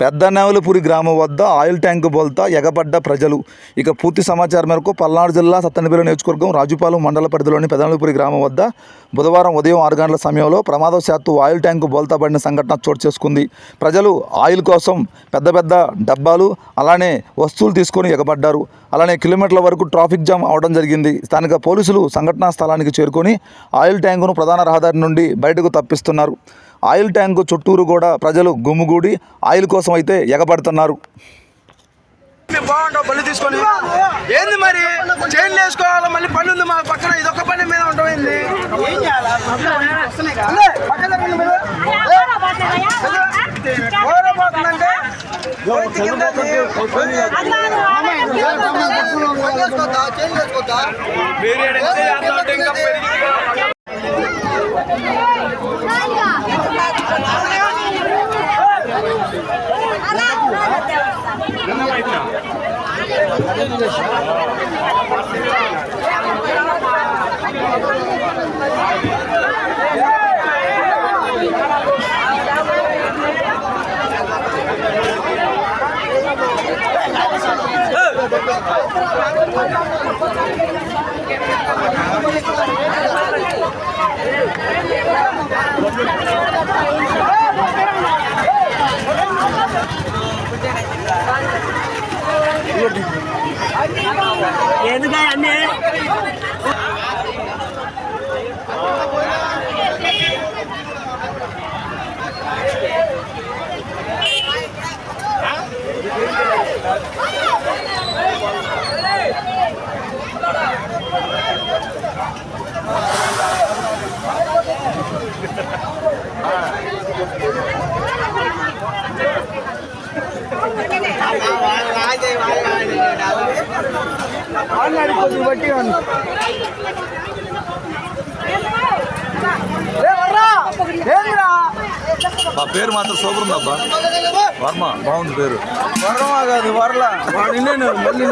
పెద్దనేవలపూరి గ్రామం వద్ద oil tank బోల్తా ఎగబడ్డ ప్రజలు. ఇక పూర్తి సమాచారం మేరకు పల్నాడు జిల్లా సత్తెనపల్లి నియోజకవర్గం రాజుపాలెం మండల పరిధిలోని పెద్దనేవలపూరి గ్రామం వద్ద బుధవారం ఉదయం ఆరు గంటల సమయంలో ప్రమాదవశాత్తు ఆయిల్ ట్యాంకు బోల్తా పడిన సంఘటన చోటు చేసుకుంది. ప్రజలు ఆయిల్ కోసం పెద్ద పెద్ద డబ్బాలు అలానే వస్తువులు తీసుకొని ఎగబడ్డారు. అలానే కిలోమీటర్ల వరకు ట్రాఫిక్ జామ్ అవడం జరిగింది. స్థానిక పోలీసులు సంఘటనా స్థలానికి చేరుకొని ఆయిల్ ట్యాంకును ప్రధాన రహదారి నుండి బయటకు తప్పిస్తున్నారు. ఆయిల్ ట్యాంకు చుట్టూరు కూడా ప్రజలు గుమ్ముగూడి ఆయిల్ కోసం అయితే ఎగబడుతున్నారు. మేము బాగుంటాం పళ్ళు తీసుకొని ఏంది మరి? చైన్లు వేసుకోవాలి మళ్ళీ పని ఉంది మా పక్కన ఇదొక్క పని మీద ఉంటామైంది Hey! எதுக்கா அண்ணே Thank you. పోతుందంటే బట్టి ఆ పేరు మాత్రం సూపర్ ఉందబ్బా వర్మ బాగుంది పేరు వరమా కాదు వరల నిన్నే మళ్ళీ